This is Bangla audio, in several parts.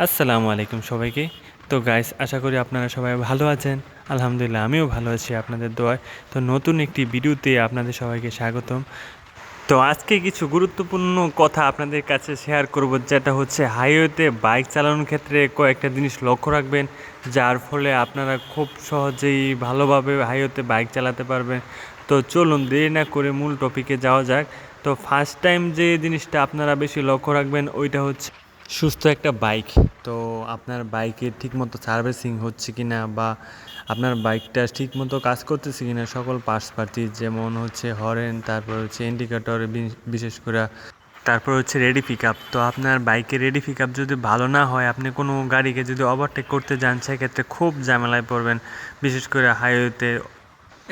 আসসালামু আলাইকুম সবাইকে। তো গাইস আশা করি আপনারা সবাই ভালো আছেন। আলহামদুলিল্লাহ, আমিও ভালো আছি আপনাদের দোয়ায়। তো নতুন একটি ভিডিওতে আপনাদের সবাইকে স্বাগতম। তো আজকে কিছু গুরুত্বপূর্ণ কথা আপনাদের কাছে শেয়ার করব, যেটা হচ্ছে হাইওয়েতে বাইক চালানোর ক্ষেত্রে কয়েকটা জিনিস লক্ষ্য রাখবেন, যার ফলে আপনারা খুব সহজেই ভালোভাবে হাইওয়েতে বাইক চালাতে পারবেন। তো চলুন দেরি না করে মূল টপিকে যাওয়া যাক। তো ফার্স্ট টাইম যে জিনিসটা আপনারা বেশি লক্ষ্য রাখবেন, ওইটা হচ্ছে সুস্থ একটা বাইক তো আপনার বাইকের ঠিকমতো সার্ভিসিং হচ্ছে কি না বা আপনার বাইকটা ঠিকমতো কাজ করতেছে কি না সকল পার্টস পার্টি যেমন হচ্ছে হরেন তারপর হচ্ছে ইন্ডিকেটর বিশেষ করে তারপর হচ্ছে রেডি পিক আপ তো আপনার বাইকের রেডি পিক আপ যদি ভালো না হয়, আপনি কোনো গাড়িকে যদি ওভারটেক করতে যান, সেক্ষেত্রে খুব ঝামেলায় পড়বেন। বিশেষ করে হাইওয়েতে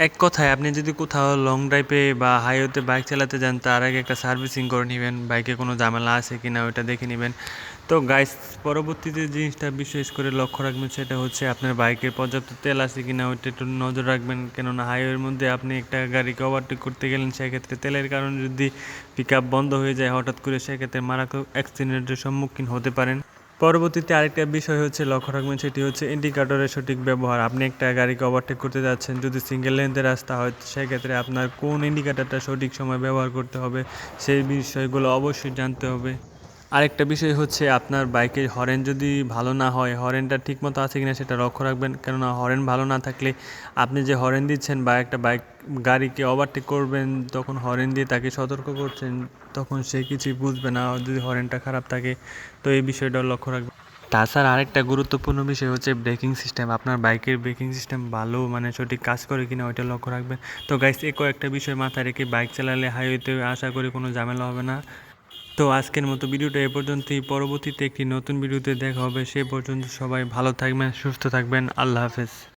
এক কথায়, আপনি যদি কোথাও লং ড্রাইভে বা হাইওয়েতে বাইক চালাতে যান, তার আগে একটা সার্ভিসিং করে নেবেন। বাইকে কোনো ঝামেলা আছে কি না ওইটা দেখে নেবেন। তো গাইস পরবর্তীতে জিনিসটা বিশেষ করে লক্ষ্য রাখবেন, সেটা হচ্ছে আপনার বাইকের পর্যাপ্ত তেল আছে কি না ওইটা একটু নজর রাখবেন। কেননা হাইওয়ের মধ্যে আপনি একটা গাড়িকে ওভারটেক করতে গেলেন, সেক্ষেত্রে তেলের কারণে যদি পিক বন্ধ হয়ে যায়, হঠাৎ করে সেক্ষেত্রে মারাত্মক অ্যাক্সিডেন্টের সম্মুখীন হতে পারেন। পরবর্তীতে আরেকটা বিষয় হচ্ছে, লক্ষ্য রাখবেন সেটি হচ্ছে ইন্ডিকেটরের সঠিক ব্যবহার। আপনি একটা গাড়িকে ওভারটেক করতে যাচ্ছেন, যদি সিঙ্গেল লেন্থের রাস্তা হয়, সেক্ষেত্রে আপনার কোন ইন্ডিকেটরটা সঠিক সময় ব্যবহার করতে হবে, সেই বিষয়গুলো অবশ্যই জানতে হবে। আরেকটা বিষয় হচ্ছে আপনার বাইকের হরেন যদি ভালো না হয়, হরেনটা ঠিকমতো আছে কিনা সেটা লক্ষ্য রাখবেন। কেননা হরেন ভালো না থাকলে আপনি যে হরেন দিচ্ছেন বা একটা বাইক গাড়িকে ওভারটেক করবেন, তখন হরেন দিয়ে তাকে সতর্ক করছেন, তখন সে কিছুই বুঝবে না যদি হরেনটা খারাপ থাকে। তো এই বিষয়টাও লক্ষ্য রাখবেন। তাছাড়া আরেকটা গুরুত্বপূর্ণ বিষয় হচ্ছে ব্রেকিং সিস্টেম আপনার বাইকের ব্রেকিং সিস্টেম ভালো মানে সঠিক কাজ করে কিনা ওইটা লক্ষ্য রাখবেন। তো গাইস এই কয়েকটা বিষয় মাথায় রেখে বাইক চালালে হাইওয়েতে আশা করি কোনো ঝামেলা হবে না। তো আজকের মতো ভিডিওটা এ পর্যন্তই। পরবর্তীতে একটি নতুন ভিডিওতে দেখা হবে। সে পর্যন্ত সবাই ভালো থাকবেন, সুস্থ থাকবেন। আল্লাহ হাফেজ।